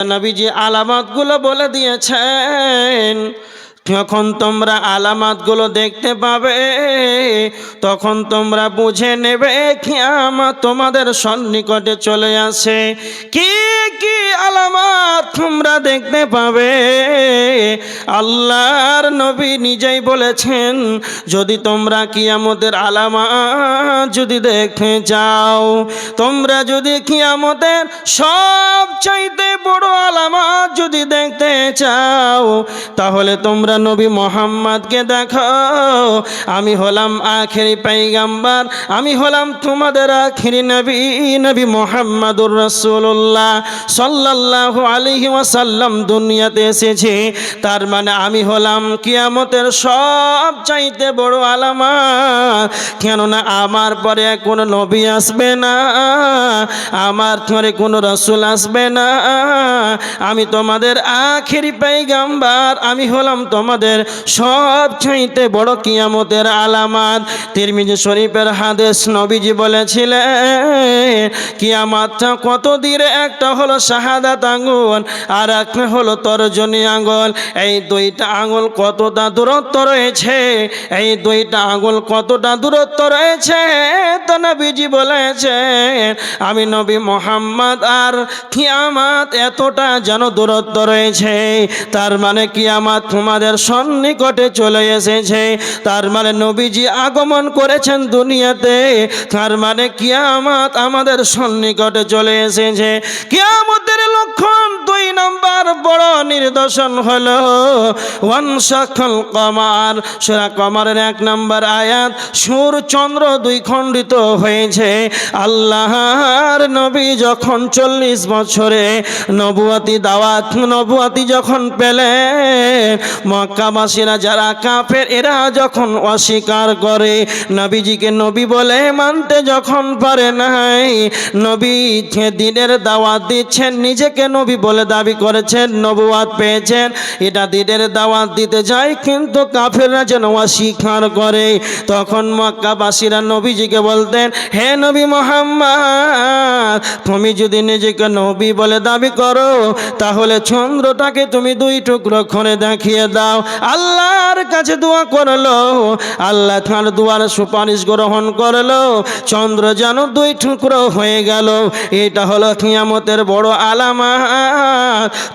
নবীজি আলামতগুলো বলে দিয়েছেন, যখন তোমরা আলামতগুলো দেখতে পাবে, তখন তোমরা বুঝে নেবে কি আমার তোমাদের সন্নিকটে চলে আসে। কি কি আলামত তোমরা দেখতে পাবে। আল্লাহর নবী নিজেই বলেছেন, যদি তোমরা কিয়ামতের আলামত যদি দেখতে তোমরা যদি কিয়ামতের বড় আলামত যদি দেখতে চাও, তাহলে তোমরা নবী মোহাম্মদকে দেখো আমি হলাম আখেরি পাইগাম্বার আমি হলাম তোমাদের আখেরি নবী নবী মোহাম্মদুর রসুল্লাহ সাল্লাহ আলহি ওয়াসাল্লাম দুনিয়াতে এসেছে। তার মানে আমি হলাম কিয়ামতের সব চাইতে বড় আলামত কেননা আমার পরে কোনো নবী আসবে না, আমার পরে কোনো রসুল আসবে না। আমি তোমাদের আখেরি পাইগাম্বার আমি হলাম তোমাদের সব চাইতে বড় কিয়ামতের আলামাত তিরমিজি শরীফের হাদেশ নবীজি বলেছিলেন, কিয়ামাতটা কত একটা হলো শাহাদাত আঙ্গুল, আর একটা হলো তর্জনী আঙ্গুল। এই দুইটা আঙ্গুল কতটা দূরত্ব রয়েছে? এই দুইটা আঙ্গুল কতটা দূরত্ব রয়েছে? তো নবীজি বলেছেন, আমি নবী মোহাম্মদ আর কিয়ামাত এতটা যেন দূরত্ব রয়েছে, তার মানে কিয়ামাত তোমাদের সন্নিকটে চলে এসেছে। তার মানে নবীজি আগমন করেছেন দুনিয়াতে, তার মানে কিয়ামাত আমাদের সন্নিকটে চলে এসেছে। কিয়ামতের দুই নম্বর বড় নিদর্শন হলো ওয়ান সকল কমার। সেরা কমারের এক নম্বর আয়াত, সুর চন্দ্র দুই খণ্ডিত হয়েছে। আল্লাহর নবী যখন চল্লিশ বছরে নবুয়াতি দাওয়াত, নবুয়াতি যখন পেলেন, মক্কাবাসীরা যারা কাফের, এরা যখন অস্বীকার করে, নবীজিকে নবী বলে মানতে যখন পারে নাই, নবী দিনের দাওয়াত দিচ্ছেন, নিজেকে নবী বলে দাবি করেছেন নবুয়াত পেয়েছেন। এটা দিনের দাওয়াত দিতে যায়, কিন্তু কাফেররা যেন অস্বীকার করে। তখন মক্কাবাসীরা নবীজিকে বলতেন, হে নবী মোহাম্মদ, তুমি যদি নিজেকে নবী বলে দাবি করো, তাহলে চন্দ্রটাকে তুমি দুই টুকরো করে দেখিয়ে দাও। আল্লাহর কাছে দোয়া করল, আল্লাহ তার দুয়ার সুপারিশ গ্রহণ করল, চন্দ্র যেন দুই টুকরো হয়ে গেল। এটা হলো কিয়ামতের বড় আলামাত।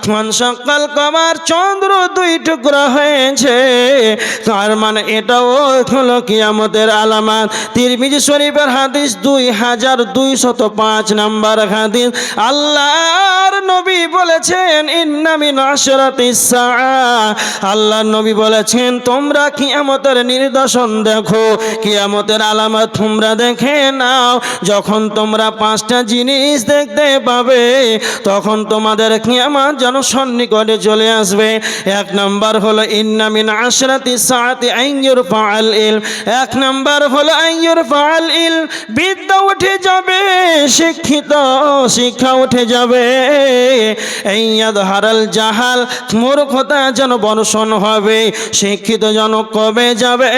তখন সকাল কমার চন্দ্র দুই টুকরো হয়েছে। তার মানে এটাও হলো কিয়ামতের আলামাত। তিরমিজি শরীফের হাদিস দুই হাজার দুইশত পাঁচ নাম্বার হাদিস। আল্লাহর নবী বলেছেন ইন্নামিন আশরাতিস সাআ। আল্লাহ নবী বলেছেন, তোমরা কিয়ামতের নিদর্শন দেখো। কিয়ামতের আলামত তোমরা দেখে নাও। যখন তোমরা পাঁচটা জিনিস দেখতে পাবে, তখন তোমাদের কিয়ামত যেন সন্নিকটে চলে আসবে। এক নাম্বার হলো ইন্নামিন আশরাতি সাআতি আইয়ুর ফাআল ইল এক নাম্বার হলো আইয়ুর ফাআল ইল বিদ্যা উঠে যাবে, শিক্ষিত শিক্ষা উঠে যাবে। ইয়াদ হারাল জাহাল। মূর্খতা যেন বর্ষণ হবে, শিক্ষিত যেন কমে যাবে,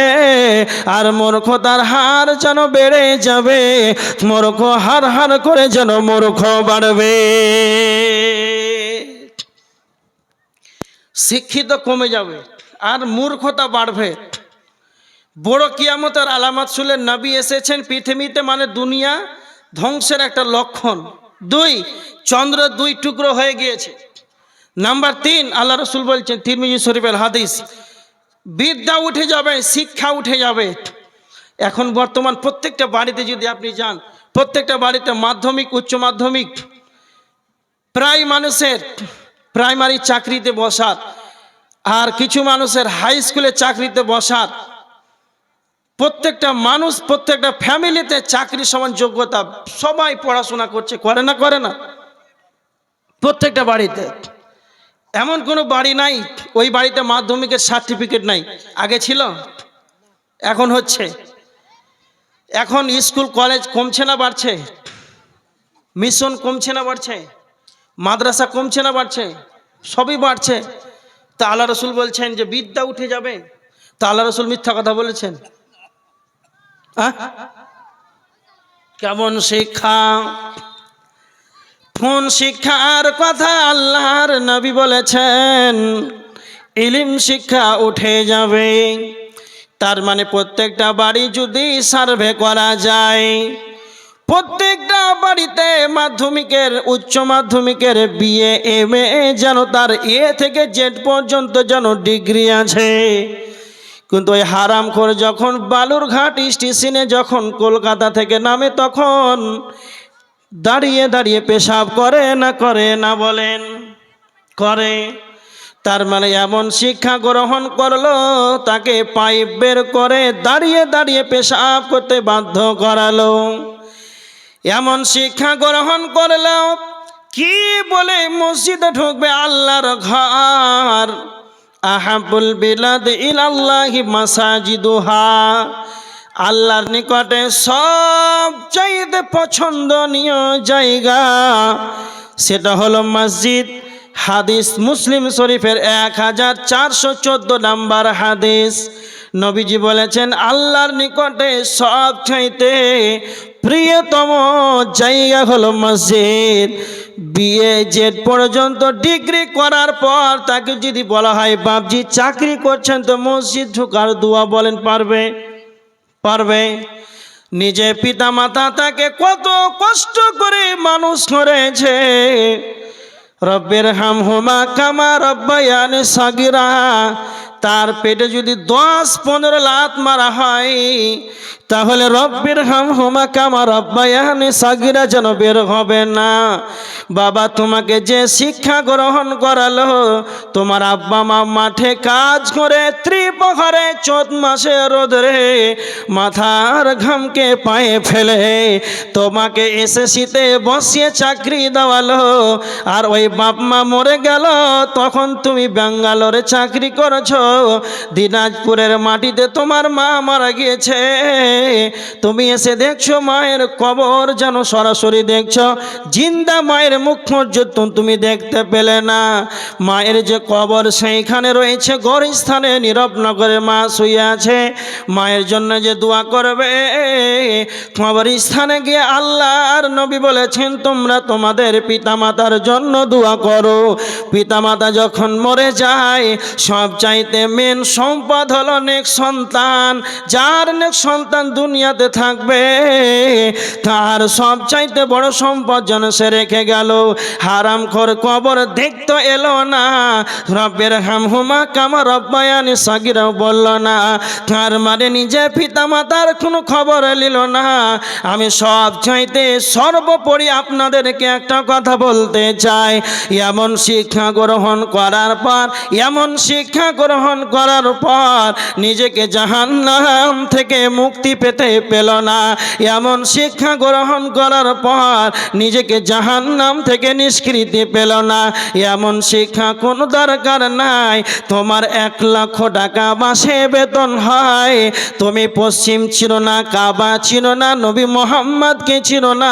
আর মূর্খতার হার যেন বেড়ে যাবে। মূর্খ হার হার করে যেন মূর্খ বাড়বে। শিক্ষিত কমে যাবে, আর মূর্খতা বাড়বে। বড় কিয়ামতের আলামত শুলে নবী এসেছেন পৃথিবীতে মানে দুনিয়া ধ্বংসের একটা লক্ষণ। দুই, চন্দ্র দুই টুকরো হয়ে গিয়েছে। নাম্বার তিন, আল্লাহ রসুল বলছেন, তিরমিজি শরীফের হাদিস, বিদ্যা উঠে যাবে, শিক্ষা উঠে যাবে। এখন বর্তমান প্রত্যেকটা বাড়িতে যদি আপনি যান, প্রত্যেকটা বাড়িতে মাধ্যমিক, উচ্চ মাধ্যমিক, প্রায় মানুষের প্রাইমারি চাকরিতে বসার আর কিছু মানুষের হাই স্কুলে চাকরিতে বসার প্রত্যেকটা মানুষ, প্রত্যেকটা ফ্যামিলিতে চাকরি সমান যোগ্যতা, সবাই পড়াশোনা করছে, করে না করে না। প্রত্যেকটা বাড়িতে। এমন কোনো বাড়ি নাই, ওই বাড়িতে মাধ্যমিকের সার্টিফিকেট নাই। আগে ছিল, এখন হচ্ছে। এখন স্কুল, কলেজ কমছে না, বাড়ছে। মিশন কমছে না, বাড়ছে। মাদ্রাসা কমছে না, বাড়ছে। সবই বাড়ছে। তা আল্লাহ রসুল বলছেন যে, বিদ্যা উঠে যাবে। তা আল্লাহ রসুল মিথ্যা কথা বলেছেন। কেমন শিক্ষা? কোন শিক্ষার কথা আল্লাহর নবী বলেছেন? ইলিম শিক্ষা উঠে যাবে। তার মানে প্রত্যেকটা বাড়ি যদি সার্ভে করা যায় প্রত্যেকটা বাড়িতে মাধ্যমিকের, উচ্চ মাধ্যমিকের বিএ এম এ যেন তার এ থেকে জেড পর্যন্ত যেন ডিগ্রি আছে। কিন্তু ওই হারাম করে যখন বালুরঘাট স্টেশনে যখন কলকাতা থেকে নামে তখন দাঁড়িয়ে দাঁড়িয়ে পেশাব করে না করে না বলেন, করে। তার মানে এমন শিক্ষা গ্রহণ করল, তাকে পাইপ বের করে দাঁড়িয়ে দাঁড়িয়ে পেশাব করতে বাধ্য করালো। এমন শিক্ষা গ্রহণ করল কি বলে মসজিদে ঢুকবে আল্লাহর ঘর? আহাবুল বিলাদ ইলাল্লাহি মাসাজিদুহা। আল্লাহর নিকটে সব চাইতে পছন্দনীয় জায়গা, সেটা হলো মসজিদ। হাদিস মুসলিম শরীফের এক হাজার চারশো চোদ্দ নাম্বার হাদিস। নবীজি বলেছেন, আল্লাহর নিকটে সব চাইতে প্রিয়তম জায়গা হলো মসজিদ। বিয়ে জেড পর্যন্ত ডিগ্রি করার পর তাকে যদি বলা হয়, বাপজি, চাকরি করছেন তো মসজিদ ঢোকার দোয়া বলেন, পারবে? পারবে। নিজে পিতা মাতা তাকে কত কষ্ট করে মানুষ করেছে। রব্বের হাম হুমা কামা রব্বায়ান সাগিরা। তার পেটে যদি দশ পনেরো লাত মারা হয়, তাহলে রব্বের হাম হুমা কামা রব্বায়ান সাগিরা যেন বের হবে না। বাবা, তোমাকে যে শিক্ষা গ্রহণ করালো, তোমার আব্বা মা মাঠে কাজ করে ত্রিপহরে চোদ্দ মাসে রোদরে মাথার ঘামকে পায়ে ফেলে, তোমাকে এসে শীতে বসিয়ে চাকরি দেওয়ালো। আর ওই বাপ মা মরে গেল, তখন তুমি ব্যাঙ্গালোরে চাকরি করেছ। দিনাজপুরের মাটিতে তোমার মা মারা গিয়েছে। তুমি এসে দেখছ মায়ের কবর, যেন সরাসরি দেখছ। জিন্দা মায়ের মুখ পর্যন্ত তুমি দেখতে পেলে না। মায়ের যে কবর, সেইখানে রয়েছে গড়স্থানে নীরবনগরের মা শুয়ে আছে। মায়ের জন্য যে দোয়া করবে কবর স্থানে গিয়ে আল্লাহর নবী বলেছেন, তোমরা তোমাদের পিতামাতার জন্য দোয়া করো। পিতামাতা যখন মরে যায় সব চাইতে মেন সম্পদ হলো নেক সন্তান। যার নেক সন্তান দুনিয়াতে থাকবে, তার সব চাইতে বড় সম্পদ যেন সে রেখে গেল। হারাম খোর কবর দেখতে এলো না। রব্বের হাম হুমা কামা রব্বায়ানি সাগিরাও বলল না। তার মানে নিজে পিতা মাতার কোনো খবর নিল না। আমি সব চাইতে সর্বোপরি আপনাদেরকে একটা কথা বলতে চাই। এমন শিক্ষা গ্রহণ করার পর, এমন শিক্ষা গ্রহণ করার পর নিজেকে জাহান্নাম থেকে মুক্তি পেতে পেল না। এমন শিক্ষা গ্রহণ করার পর নিজেকে জাহান্নাম থেকে নিষ্কৃতি পেল না। এমন শিক্ষা কোনো দরকার নাই। তোমার এক লক্ষ টাকা মাসে বেতন হয়। তুমি পশ্চিম ছিল না, কাবা ছিল না, নবী মোহাম্মদকে ছিল না।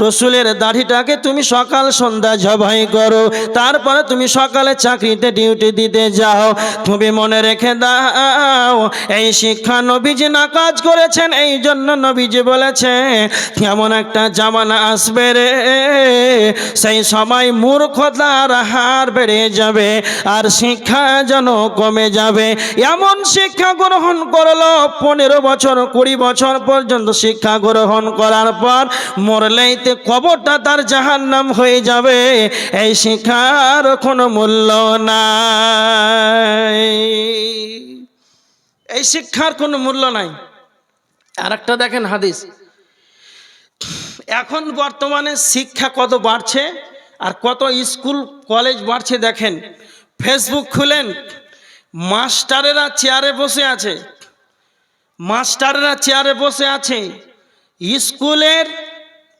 রসুলের দাড়িটাকে তুমি সকাল সন্ধ্যা জবাই করো। তারপরে তুমি সকালে চাকরিতে ডিউটি দিতে যাও। তুমি মনে রেখে দাও। এই শিক্ষা নবীজি না কাজ করেছেন, এই জন্য নবীজি বলেছে কেমন একটা জামানা আসবে রে। সেই সময় মূর্খতার হার বেড়ে যাবে আর শিক্ষা যেন কমে যাবে। এমন শিক্ষা গ্রহণ করল, পনেরো বছর, কুড়ি বছর পর্যন্ত শিক্ষা গ্রহণ করার পর মরলেইতে কবরটা তার জাহান নাম হয়ে যাবে। এই শিক্ষার কোনো মূল্য নাই। এই শিক্ষার কোনো মূল্য নাই। আর একটা দেখেন হাদিস। এখন বর্তমানে শিক্ষা কত বাড়ছে আর কত স্কুল, কলেজ বাড়ছে দেখেন। ফেসবুক খুলেন, মাস্টারেরা চেয়ারে বসে আছে। মাস্টাররা চেয়ারে বসে আছে। স্কুলের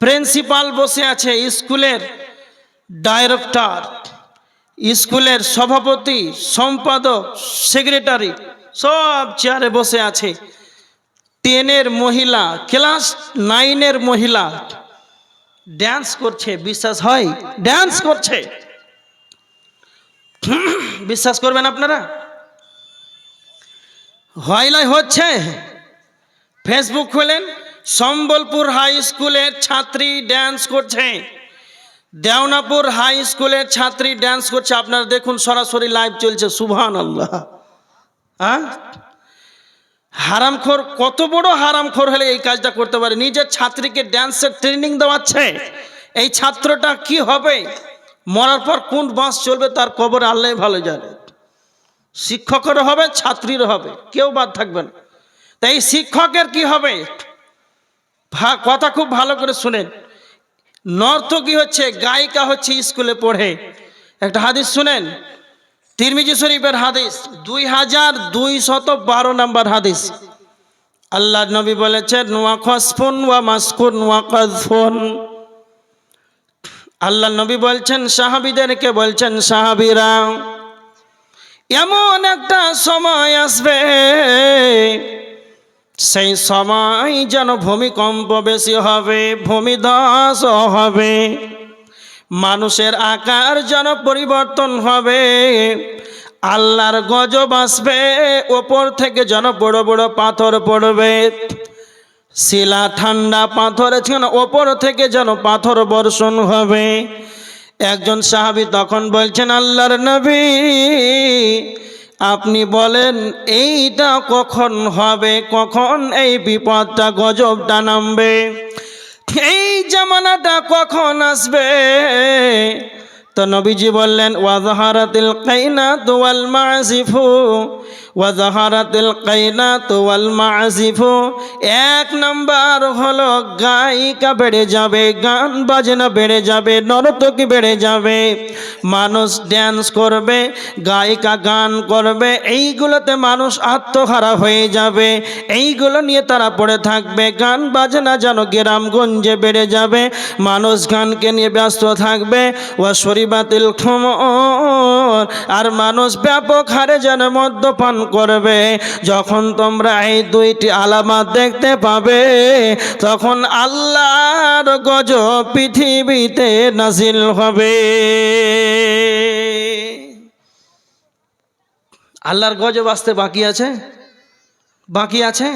প্রিন্সিপাল বসে আছে, স্কুলের ডাইরেক্টর। স্কুলের সভাপতি, সম্পাদক, সেক্রেটারি সব চেয়ারে বসে আছে। টেনের মহিলা, ক্লাস নাইনের মহিলা ড্যান্স করছে, বিশ্বাস হয়? ড্যান্স করছে। বিশ্বাস করবেন আপনারা? হয় নয় হচ্ছে। ফেসবুক খুলেন, সম্বলপুর হাই স্কুলের ছাত্রী ড্যান্স করছে। দেওনাপুর হাই স্কুলের ছাত্রী ড্যান্স করছে। আপনারা দেখুন, সরাসরি লাইভ চলছে। সুবহান আল্লাহ হ্যাঁ? হারামখোর, কত বড় হারামখোর হলে এই কাজটা করতে পারে? নিজের ছাত্রীকে ড্যান্সের ট্রেনিং দেওয়াচ্ছে। এই ছাত্রটা কি হবে? মরার পর কোন বাস চলবে তার কবর আল্লাহ ভালো জানে। শিক্ষকেরও হবে, ছাত্রীর হবে। কেউ বাদ থাকবে না। তাই শিক্ষকের কি হবে? কথা খুব ভালো করে শুনেন। নর্তকী হচ্ছে, গায়িকা হচ্ছে স্কুলে পড়ে। একটা হাদিস শুনেন? তিরমিজি শরীফের হাদিস, দুই হাজার দুই শত বারো নম্বর হাদিস। আল্লাহ নবী বলেছেন নোয়া খসফুন ওয়া মাসকুন কজফুন আল্লাহ নবী বলছেন, সাহাবিদেরকে বলছেন, সাহাবিরা, এমন একটা সময় আসবে সেই সময় যেন ভূমিকম্প বেশি হবে, ভূমিধস হবে। মানুষের আকার যেন পরিবর্তন হবে। আল্লাহর গজব আসবে, ওপর থেকে যেন বড় বড় পাথর পড়বে। শিলা ঠান্ডা পাথর যেন ওপর থেকে যেন পাথর বর্ষণ হবে। একজন সাহাবি তখন বলছেন, আল্লাহর নবী আপনি বলেন এইটা কখন হবে? কখন এই বিপদটা গজবটা নামবে? এই জামানাটা কখন আসবে? তো নবীজি বললেন ওয়াজাহারাতিল কাইনা তোয়াল মাসিফু ওয়াজাহারাতিল কাইনা তোয়াল মাসিফু এক নাম্বার হলো, গায়িকা বেড়ে যাবে, গান বাজনা বেড়ে যাবে, নর্তকী বেড়ে যাবে, মানুষ ড্যান্স করবে, গায়িকা গান করবে, এইগুলোতে মানুষ আত্মহারা হয়ে যাবে, এইগুলো নিয়ে তারা পড়ে থাকবে, গান বাজনা যেন গ্রামগঞ্জে বেড়ে যাবে, মানুষ গানকে নিয়ে ব্যস্ত থাকবে ও শরীবাতিল ঠমর। আর মানুষ ব্যাপক হারে যেন মদ্যপান করবে। যখন তোমরা এই দুইটি আলামত দেখতে পাবে, তখন আল্লাহর গজ পৃথিবীতে নাজিল হবে। আল্লাহর গজব আসতে বাকি আছে? বাকি আছে?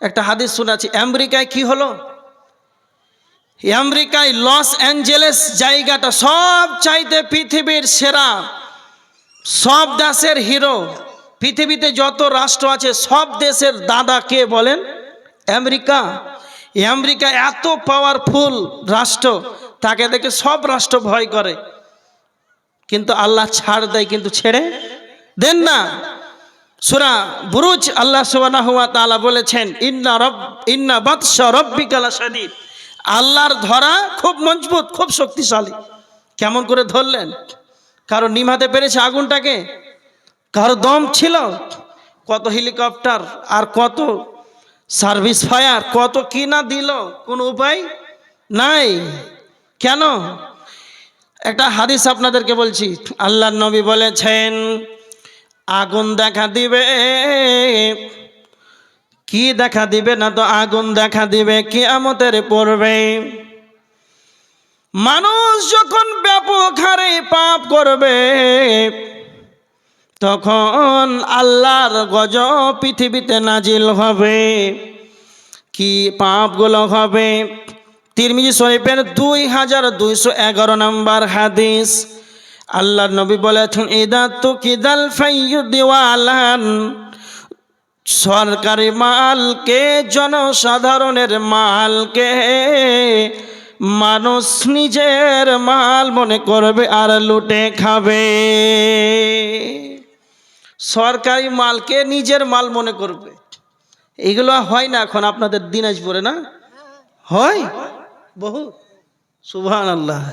একটা হাদিস শোনাচ্ছি আমেরিকায় কি হলো? আমেরিকায় লস অ্যাঞ্জেলেস জায়গাটা সব চাইতে পৃথিবীর সেরা, সব দেশের হিরো। পৃথিবীতে যত রাষ্ট্র আছে, সব দেশের দাদা কে বলেন? আমেরিকা। আমেরিকা এত পাওয়ারফুল রাষ্ট্র, তাকে দেখে সব রাষ্ট্র ভয় করে। কিন্তু আল্লাহ ছাড় দেয়, কিন্তু ছেড়ে দেন না। সুরা বুরুজ আল্লাহ তাআলা বলেছেন, ইন্না রব, ইন্না বাতশা রব্বিকালা শাদীদ আল্লাহর ধরা খুব মজবুত, খুব শক্তিশালী। কেমন করে ধরলেন? কারও নিমাতে পেরেছে আগুনটাকে, কারও দম ছিল, কত হেলিকপ্টার আর কত সার্ভিস ফায়ার, কত কি না দিল, কোনো উপায় নাই। কেন? একটা হাদিস আপনাদেরকে বলছি আল্লাহ নবী বলেছেন, আগুন দেখা দিবে কি দেখা দিবে না তো আগুন দেখা দিবে কিয়ামতের পড়বে মানুষ যখন ব্যাপক হারে পাপ করবে, তখন আল্লাহর গজ পৃথিবীতে নাজিল হবে। কি পাপগুলো হবে? তিরমিজি শরীফের দুই হাজার দুইশো এগারো নম্বর হাদিস। আল্লাহ নবী বলেছেন, ইদা তু কিদাল ফাইয়ুদিওয়ালান সরকারি মালকে, জনসাধারণের মালকে, মানুষ নিজের মাল মনে করবে আর লুটে খাবে। সরকারি মালকে নিজের মাল মনে করবে। এগুলো হয় না এখন আপনাদের দিনাজপুরে, না? হয়? বহু। সুবহান আল্লাহ